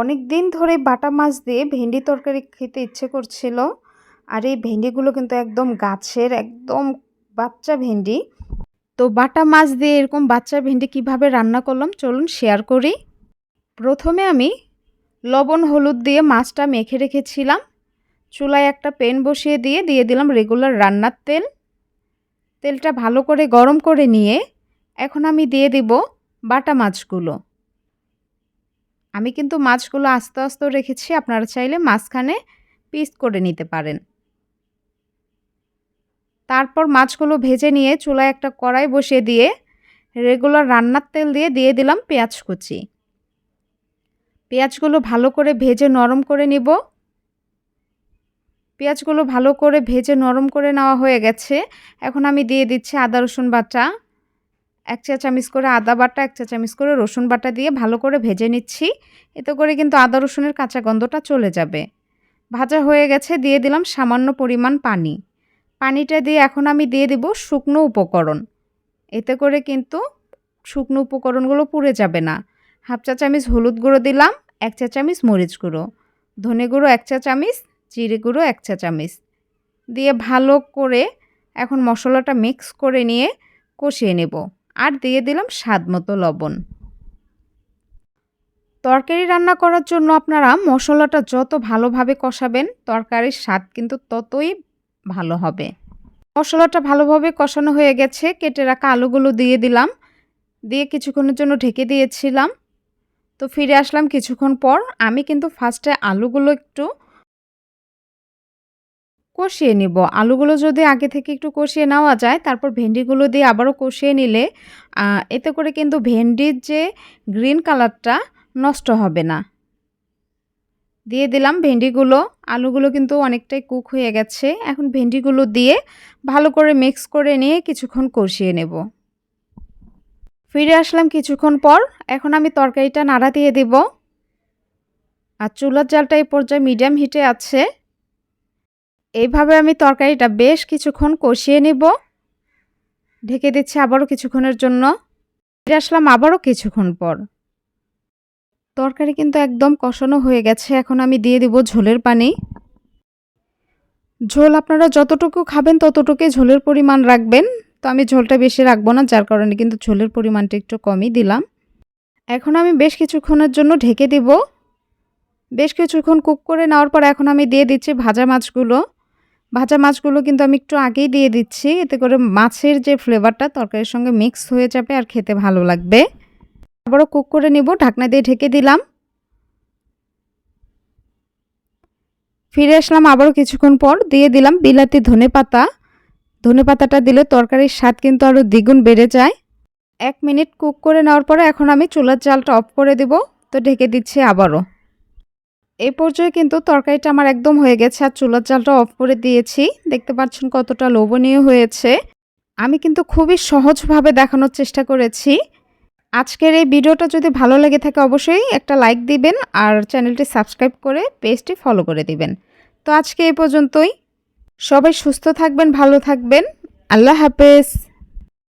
অনেক দিন ধরে বাটা মাছ দিয়ে ভেন্ডি তরকারি খেতে ইচ্ছে করছিল। আর এই ভেন্ডিগুলো কিন্তু একদম গাছের একদম বাচ্চা ভেন্ডি। তো বাটা মাছ দিয়ে এরকম বাচ্চা ভেন্ডি কীভাবে রান্না করলাম চলুন শেয়ার করি। প্রথমে আমি লবণ, হলুদ দিয়ে মাছটা মেখে রেখেছিলাম। চুলায় একটা প্যান বসিয়ে দিয়ে দিয়ে দিলাম রেগুলার রান্নার তেল। তেলটা ভালো করে গরম করে নিয়ে এখন আমি দিয়ে দিব বাটা মাছগুলো। আমি কিন্তু মাছগুলো আস্তে আস্তে রেখেছি, আপনারা চাইলে মাঝখানে পিস করে নিতে পারেন। তারপর মাছগুলো ভেজে নিয়ে চুলায় একটা কড়াই বসিয়ে দিয়ে রেগুলার রান্নার তেল দিয়ে দিয়ে দিলাম পেঁয়াজ কুচি। পেঁয়াজগুলো ভালো করে ভেজে নরম করে নিব। পেঁয়াজগুলো ভালো করে ভেজে নরম করে নেওয়া হয়ে গেছে। এখন আমি দিয়ে দিচ্ছি আদা রসুন বাটা। এক চা চামচ করে আদা বাটা, এক চা চামচ করে রসুন বাটা দিয়ে ভালো করে ভেজে নিচ্ছি। এতে করে কিন্তু আদা রসুনের কাঁচা গন্ধটা চলে যাবে। ভাজা হয়ে গেছে, দিয়ে দিলাম সামান্য পরিমাণ পানি। পানিটা দিয়ে এখন আমি দিয়ে দেব শুকনো উপকরণ। এতে করে কিন্তু শুকনো উপকরণগুলো পুড়ে যাবে না। হাফ চা চামচ হলুদ গুঁড়ো দিলাম, এক চা চামচ মরিচ গুঁড়ো। ধনে গুঁড়ো এক চা চামচ জিরে গুঁড়ো এক চা চামচ দিয়ে ভালো করে এখন মশলাটা মিক্স করে নিয়ে কষিয়ে নেব। আর দিয়ে দিলাম স্বাদ মতো লবণ। তরকারি রান্না করার জন্য আপনারা মশলাটা যত ভালোভাবে কষাবেন, তরকারির স্বাদ কিন্তু ততই ভালো হবে। মশলাটা ভালোভাবে কষানো হয়ে গেছে, কেটে রাখা আলুগুলো দিয়ে দিলাম। দিয়ে কিছুক্ষণের জন্য ঢেকে দিয়েছিলাম। তো ফিরে আসলাম কিছুক্ষণ পর। আমি কিন্তু ফার্স্টে আলুগুলো একটু কষিয়ে নিব। আলুগুলো যদি আগে থেকে একটু কষিয়ে নেওয়া যায়, তারপর ভেন্ডিগুলো দিয়ে আবারও কষিয়ে নিলে এতে করে কিন্তু ভেন্ডির যে গ্রিন কালারটা নষ্ট হবে না। দিয়ে দিলাম ভেন্ডিগুলো। আলুগুলো কিন্তু অনেকটাই কুক হয়ে গেছে। এখন ভেন্ডিগুলো দিয়ে ভালো করে মিক্স করে নিয়ে কিছুক্ষণ কষিয়ে নেব। ফিরে আসলাম কিছুক্ষণ পর। এখন আমি তরকারিটা নাড়া দিয়ে দেব। আর চুলার জালটা এই পর্যায়ে মিডিয়াম হিটে আছে। এইভাবে আমি তরকারিটা বেশ কিছুক্ষণ কষিয়ে নিব। ঢেকে দিচ্ছি আবারও কিছুক্ষণের জন্য। ফিরে আসলাম আবারও কিছুক্ষণ পর। তরকারি কিন্তু একদম কষানো হয়ে গেছে, এখন আমি দিয়ে দিব ঝোলের পানি। ঝোল আপনারা যতটুকু খাবেন ততটুকুই ঝোলের পরিমাণ রাখবেন। তো আমি ঝোলটা বেশি রাখব না, যার কারণে কিন্তু ঝোলের পরিমাণটা একটু কমই দিলাম। এখন আমি বেশ কিছুক্ষণের জন্য ঢেকে দিব। বেশ কিছুক্ষণ কুক করে নেওয়ার পর এখন আমি দিয়ে দিচ্ছি ভাজা মাছগুলো। ভাজা মাছগুলো কিন্তু আমি একটু আগেই দিয়ে দিচ্ছি। এতে করে মাছের যে ফ্লেভারটা তরকারির সঙ্গে মিক্স হয়ে যাবে আর খেতে ভালো লাগবে। আবারও কুক করে নিব, ঢাকনা দিয়ে ঢেকে দিলাম। ফিরে আসলাম আবারও কিছুক্ষণ পর, দিয়ে দিলাম বিলাতি ধনে পাতা। ধনে পাতাটা দিলে তরকারির স্বাদ কিন্তু আরও দ্বিগুণ বেড়ে যায়। এক মিনিট কুক করে নেওয়ার পরে এখন আমি চুলার জালটা অফ করে দেব। তো ঢেকে দিচ্ছি আবারও। এই পর্যায়ে কিন্তু তরকারিটা আমার একদম হয়ে গেছে আর চুলার জালটা অফ করে দিয়েছি। দেখতে পাচ্ছেন কতটা লোভনীয় হয়েছে। আমি কিন্তু খুবই সহজভাবে দেখানোর চেষ্টা করেছি। আজকের এই ভিডিওটা যদি ভালো লেগে থাকে অবশ্যই একটা লাইক দিবেন আর চ্যানেলটি সাবস্ক্রাইব করে পেজটি ফলো করে দিবেন। তো আজকে এই পর্যন্তই। সবাই সুস্থ থাকবেন, ভালো থাকবেন। আল্লাহ হাফেজ।